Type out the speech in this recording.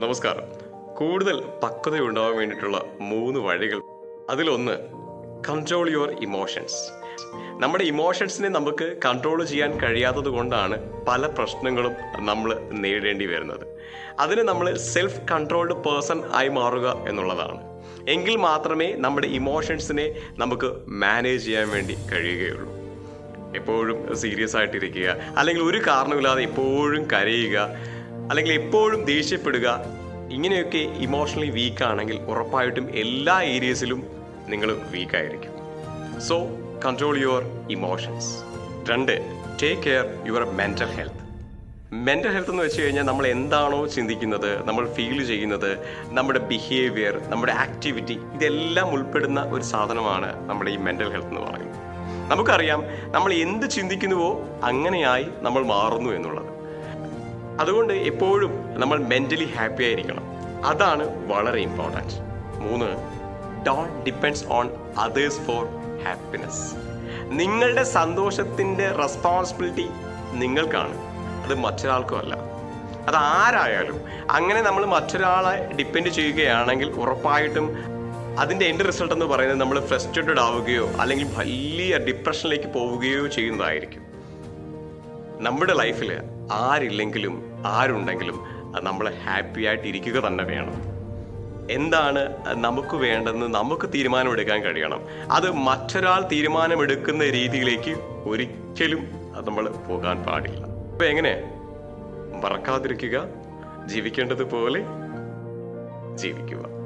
നമസ്കാരം. കൂടുതൽ പക്വത ഉണ്ടാവാൻ വേണ്ടിയിട്ടുള്ള മൂന്ന് വഴികൾ. അതിലൊന്ന് കൺട്രോൾ യുവർ ഇമോഷൻസ് നമ്മുടെ ഇമോഷൻസിനെ നമുക്ക് കൺട്രോൾ ചെയ്യാൻ കഴിയാത്തത് കൊണ്ടാണ് പല പ്രശ്നങ്ങളും നമ്മൾ നേരിടേണ്ടി വരുന്നത്. അതിന് നമ്മൾ സെൽഫ് കൺട്രോൾഡ് പേഴ്സൺ ആയി മാറുക എന്നുള്ളതാണ്. എങ്കിൽ മാത്രമേ നമ്മുടെ ഇമോഷൻസിനെ നമുക്ക് മാനേജ് ചെയ്യാൻ വേണ്ടി കഴിയുകയുള്ളൂ. എപ്പോഴും സീരിയസ് ആയിട്ടിരിക്കുക അല്ലെങ്കിൽ ഒരു കാരണമില്ലാതെ എപ്പോഴും കരയുക അല്ലെങ്കിൽ എപ്പോഴും ദേഷ്യപ്പെടുക ഇങ്ങനെയൊക്കെ ഇമോഷണലി വീക്ക് ആണെങ്കിൽ ഉറപ്പായിട്ടും എല്ലാ ഏരിയസിലും നിങ്ങൾ വീക്കായിരിക്കും സോ കൺട്രോൾ യുവർ ഇമോഷൻസ് രണ്ട് take care your mental health mental health എന്ന് വെച്ച് കഴിഞ്ഞാൽ നമ്മൾ എന്താണോ ചിന്തിക്കുന്നത് നമ്മൾ ഫീൽ ചെയ്യുന്നത് നമ്മുടെ ബിഹേവിയർ നമ്മുടെ ആക്ടിവിറ്റി ഇതെല്ലാം ഉൾപ്പെടുന്ന ഒരു സാധനമാണ് നമ്മുടെ ഈ മെന്റൽ ഹെൽത്ത് എന്ന് പറയുന്നത്. നമുക്കറിയാം നമ്മൾ എന്ത് ചിന്തിക്കുന്നുവോ അങ്ങനെയായി നമ്മൾ മാറുന്നു എന്നുള്ളത്. അതുകൊണ്ട് എപ്പോഴും നമ്മൾ മെന്റലി ഹാപ്പി ആയിരിക്കണം. അതാണ് വളരെ ഇമ്പോർട്ടന്റ് മൂന്ന് don't depends on others for happiness നിങ്ങളുടെ സന്തോഷത്തിന്റെ റെസ്പോൺസിബിലിറ്റി നിങ്ങൾക്കാണ്. അത് മറ്റൊരാൾക്കും അല്ല. അത് ആരായാലും അങ്ങനെ നമ്മൾ മറ്റൊരാളെ ഡിപ്പെൻഡ് ചെയ്യുകയാണെങ്കിൽ ഉറപ്പായിട്ടും അതിന്റെ എന്റെ റിസൾട്ട് എന്ന് പറയുന്നത് നമ്മൾ ഫ്രസ്ട്രേറ്റഡ് ആവുകയോ അല്ലെങ്കിൽ വലിയ ഡിപ്രഷനിലേക്ക് പോവുകയോ ചെയ്യുന്നതായിരിക്കും. നമ്മുടെ ലൈഫിൽ ആരില്ലെങ്കിലും ആരുണ്ടെങ്കിലും നമ്മൾ ഹാപ്പി ആയിട്ട് ഇരിക്കുക തന്നെ വേണം. എന്താണ് നമുക്ക് വേണ്ടെന്ന് നമുക്ക് തീരുമാനമെടുക്കാൻ കഴിയണം. അത് മറ്റൊരാൾ തീരുമാനമെടുക്കുന്ന രീതിയിലേക്ക് ഒരിക്കലും നമ്മൾ പോകാൻ പാടില്ല. അപ്പം എങ്ങനെ? മറക്കാതിരിക്കുക ജീവിക്കേണ്ടതുപോലെ ജീവിക്കുക.